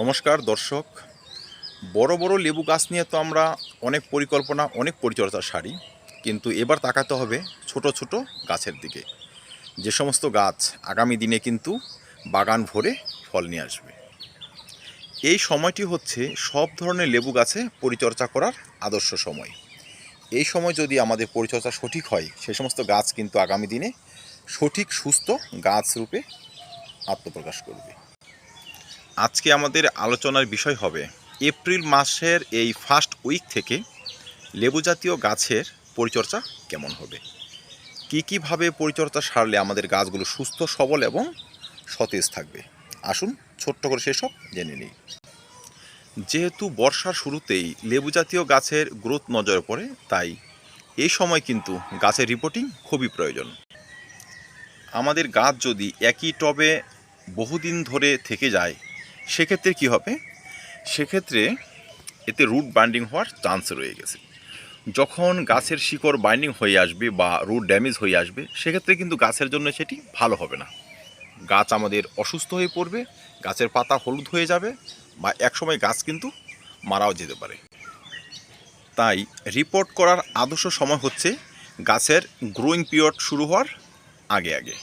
নমস্কার, দর্শক। বড় বড় লেবু গাছ নিয়ে তো আমরা অনেক পরিকল্পনা, অনেক পরিচর্যা সারি, কিন্তু এবার তাকাতে হবে ছোট ছোট গাছের দিকে। যে সমস্ত গাছ আগামী দিনে কিন্তু বাগান ভরে ফল নিয়ে আসবে। এই সময়টি হচ্ছে সব ধরনের লেবু গাছে পরিচর্যা করার আদর্শ সময়। এই সময় যদি আমাদের পরিচর্যা সঠিক হয়, সে সমস্ত গাছ কিন্তু আগামী দিনে সঠিক, সুস্থ গাছ রূপে আত্মপ্রকাশ করবে। আজকে আমাদের আলোচনার বিষয় হবে এপ্রিল মাসের এই ফার্স্ট উইক থেকে লেবু জাতীয় গাছের পরিচর্যা কেমন হবে? কি কীভাবে পরিচর্যা সারলে আমাদের গাছগুলো সুস্থ, সবল এবং সতেজ থাকবে? আসুন ছোট্ট করে সেসব জেনে নিই। যেহেতু বর্ষার শুরুতেই লেবু জাতীয় গাছের গ্রোথ নজরে পড়ে, তাই এই সময় কিন্তু গাছের রিপোর্টিং খুবই প্রয়োজন। আমাদের গাছ যদি একই টবে বহুদিন ধরে থেকে যায় সেক্ষেত্রে কি হবে? সেক্ষেত্রে এতে রুট বাইন্ডিং হওয়ার চান্স রয়ে গেছে। যখন গাছের শিকড় বাইন্ডিং হয়ে আসবে বা রুট ড্যামেজ হয়ে আসবে, সেক্ষেত্রে কিন্তু গাছের জন্য সেটি ভালো হবে না। গাছ আমাদের অসুস্থ হয়ে পড়বে, গাছের পাতা হলুদ হয়ে যাবে বা একসময় গাছ কিন্তু মারাও যেতে পারে। তাই রিপোর্ট করার আদর্শ সময় হচ্ছে গাছের গ্রোয়িং পিরিয়ড শুরু হওয়ার আগে আগে।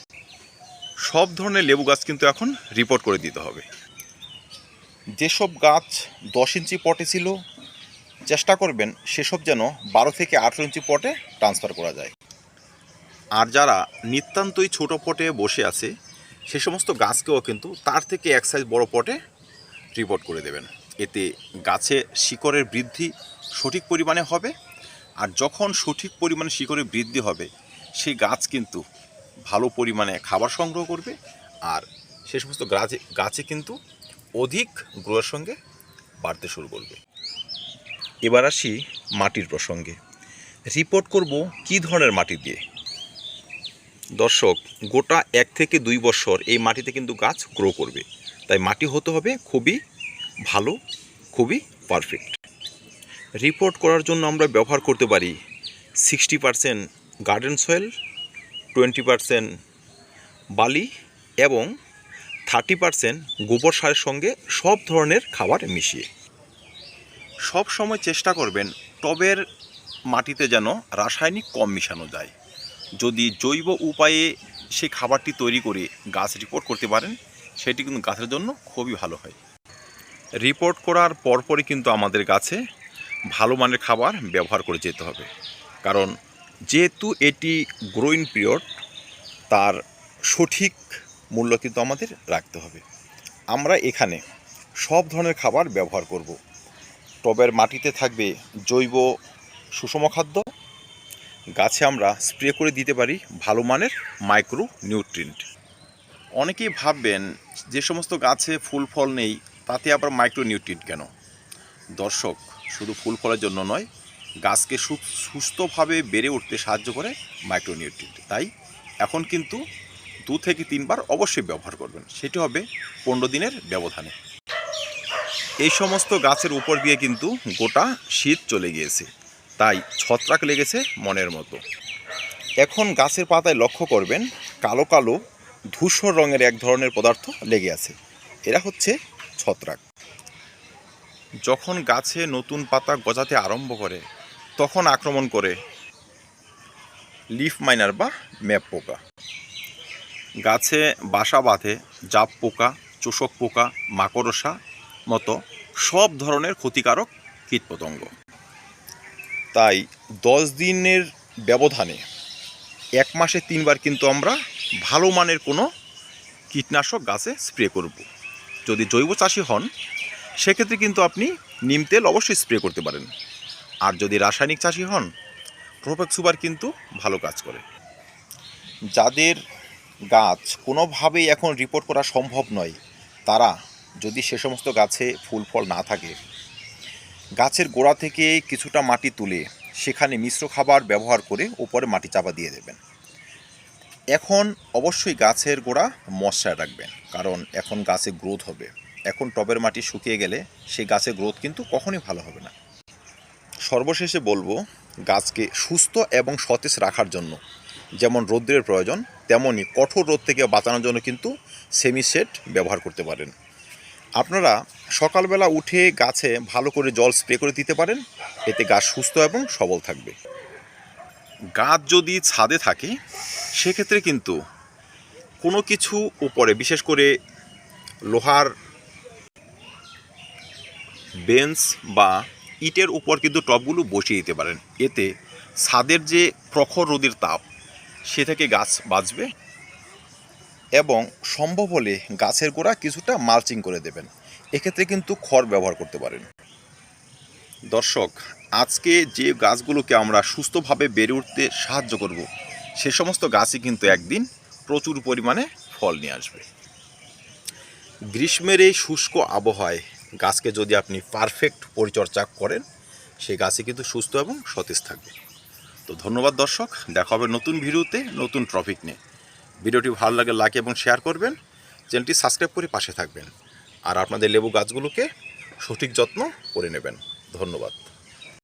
সব ধরনের লেবু গাছ কিন্তু এখন রিপোর্ট করে দিতে হবে। যেসব গাছ দশ ইঞ্চি পটে ছিল, চেষ্টা করবেন সেসব যেন বারো থেকে আঠেরো ইঞ্চি পটে ট্রান্সফার করা যায়। আর যারা নিতান্তই ছোট পটে বসে আছে, সে সমস্ত গাছকেও কিন্তু তার থেকে এক সাইজ বড় পটে রিপোর্ট করে দেবেন। এতে গাছে শিকড়ের বৃদ্ধি সঠিক পরিমাণে হবে আর যখন সঠিক পরিমাণে শিকড়ের বৃদ্ধি হবে সেই গাছ কিন্তু ভালো পরিমাণে খাবার সংগ্রহ করবে আর সে সমস্ত গাছে গাছে কিন্তু অধিক গ্রোয়ের সঙ্গে বাড়তে শুরু করবে। এবার আসি মাটির প্রসঙ্গে। রিপোর্ট করব কি ধরনের মাটি দিয়ে। দর্শক, গোটা এক থেকে দুই বছর এই মাটিতে কিন্তু গাছ গ্রো করবে। তাই মাটি হতে হবে খুবই ভালো, খুবই পারফেক্ট রিপোর্ট করার জন্য আমরা ব্যবহার করতে পারি sixty percent garden soil twenty percent বালি এবং থার্টি পারসেন্ট গোবর সারের সঙ্গে সব ধরনের খাবার মিশিয়ে। সব সময় চেষ্টা করবেন টবের মাটিতে যেন রাসায়নিক কম মিশানো যায়। যদি জৈব উপায়ে সেই খাবারটি তৈরি করে গাছ রিপোর্ট করতে পারেন, সেটি কিন্তু গাছের জন্য খুবই ভালো হয়। রিপোর্ট করার পরপরই কিন্তু আমাদের গাছে ভালো মানের খাবার ব্যবহার করে যেতে হবে। কারণ যেহেতু এটি গ্রোইং পিরিয়ড তার সঠিক মূল্য কিন্তু আমাদের রাখতে হবে। আমরা এখানে সব ধরনের খাবার ব্যবহার করব। টবের মাটিতে থাকবে জৈব সুষম খাদ্য। গাছে আমরা স্প্রে করে দিতে পারি ভালো মানের মাইক্রো নিউট্রিয়েন্ট অনেকেই ভাববেন যে সমস্ত গাছে ফুল ফল নেই, তাতে আবার মাইক্রো নিউট্রিয়েন্ট কেন? দর্শক, শুধু ফুল ফলের জন্য নয়, গাছকে সুস্থভাবে বেড়ে উঠতে সাহায্য করে মাইক্রো নিউট্রিয়েন্ট তাই এখন কিন্তু দু থেকে তিনবার অবশ্যই ব্যবহার করবেন। সেটি হবে পনেরো দিনের ব্যবধানে। এই সমস্ত গাছের উপর দিয়ে কিন্তু গোটা শীত চলে গিয়েছে। তাই ছত্রাক লেগেছে মনের মতো। এখন গাছের পাতায় লক্ষ্য করবেন, কালো কালো, ধূসর রঙের এক ধরনের পদার্থ লেগে আছে। এরা হচ্ছে ছত্রাক। যখন গাছে নতুন পাতা গজাতে আরম্ভ করে, তখন আক্রমণ করে লিফ মাইনার বা ম্যাপ পোকা। গাছে বাসা বাঁধে জাপ পোকা, চোষক পোকা, মাকড়সা মতো সব ধরনের ক্ষতিকারক কীটপতঙ্গ। তাই দশ দিনের ব্যবধানে এক মাসে তিনবার কিন্তু আমরা ভালো মানের কোনো কীটনাশক গাছে স্প্রে করব। যদি জৈব চাষি হন, সেক্ষেত্রে কিন্তু আপনি নিম তেল অবশ্যই স্প্রে করতে পারেন। আর যদি রাসায়নিক চাষি হন, প্রোপেক্স সুপার কিন্তু ভালো কাজ করে। যাদের গাছ কোনোভাবেই এখন রিপোর্ট করা সম্ভব নয়। তারা, যদি সে সমস্ত গাছে ফুল ফল না থাকে, গাছের গোড়া থেকে কিছুটা মাটি তুলে সেখানে মিশ্র খাবার ব্যবহার করে উপরে মাটি চাপা দিয়ে দেবেন। এখন অবশ্যই গাছের গোড়া মশায় রাখবেন, কারণ এখন গাছে গ্রোথ হবে। এখন টবের মাটি শুকিয়ে গেলে সেই গাছের গ্রোথ কিন্তু কখনই ভালো হবে না। সর্বশেষে বলব, গাছকে সুস্থ এবং সতেজ রাখার জন্য যেমন রৌদ্রের প্রয়োজন তেমনই কঠোর রোদ থেকে বাঁচানোর জন্য কিন্তু সেমি সেট ব্যবহার করতে পারেন। আপনারা সকালবেলা উঠে গাছে ভালো করে জল স্প্রে করে দিতে পারেন, এতে গাছ সুস্থ এবং সবল থাকবে। গাছ যদি ছাদে থাকে, সেক্ষেত্রে কিন্তু কোনো কিছু উপরে, বিশেষ করে লোহার বেঞ্চ বা ইটের উপর কিন্তু টবগুলো বসিয়ে দিতে পারেন। এতে ছাদের যে প্রখর রোদের তাপ সে থেকে গাছ বাঁচবে এবং সম্ভব হলে গাছের গোড়া কিছুটা মালচিং করে দেবেন। এক্ষেত্রে কিন্তু খড় ব্যবহার করতে পারেন। দর্শক, আজকে যে গাছগুলোকে আমরা সুস্থভাবে বেড়ে উঠতে সাহায্য করব, সে সমস্ত গাছই কিন্তু একদিন প্রচুর পরিমাণে ফল নিয়ে আসবে। গ্রীষ্মের এই শুষ্ক আবহাওয়ায় গাছকে যদি আপনি পারফেক্ট পরিচর্যা করেন সেই গাছই কিন্তু সুস্থ এবং সতেজ থাকবে। তো ধন্যবাদ দর্শক। দেখা হবে নতুন ভিডিওতে, নতুন ট্রফিক নিয়ে। ভিডিওটি ভালো লাগে লাইক এবং শেয়ার করবেন। চ্যানেলটি সাবস্ক্রাইব করে পাশে থাকবেন। আর আপনাদের লেবু গাছগুলোকে সঠিক যত্ন করে নেবেন। ধন্যবাদ।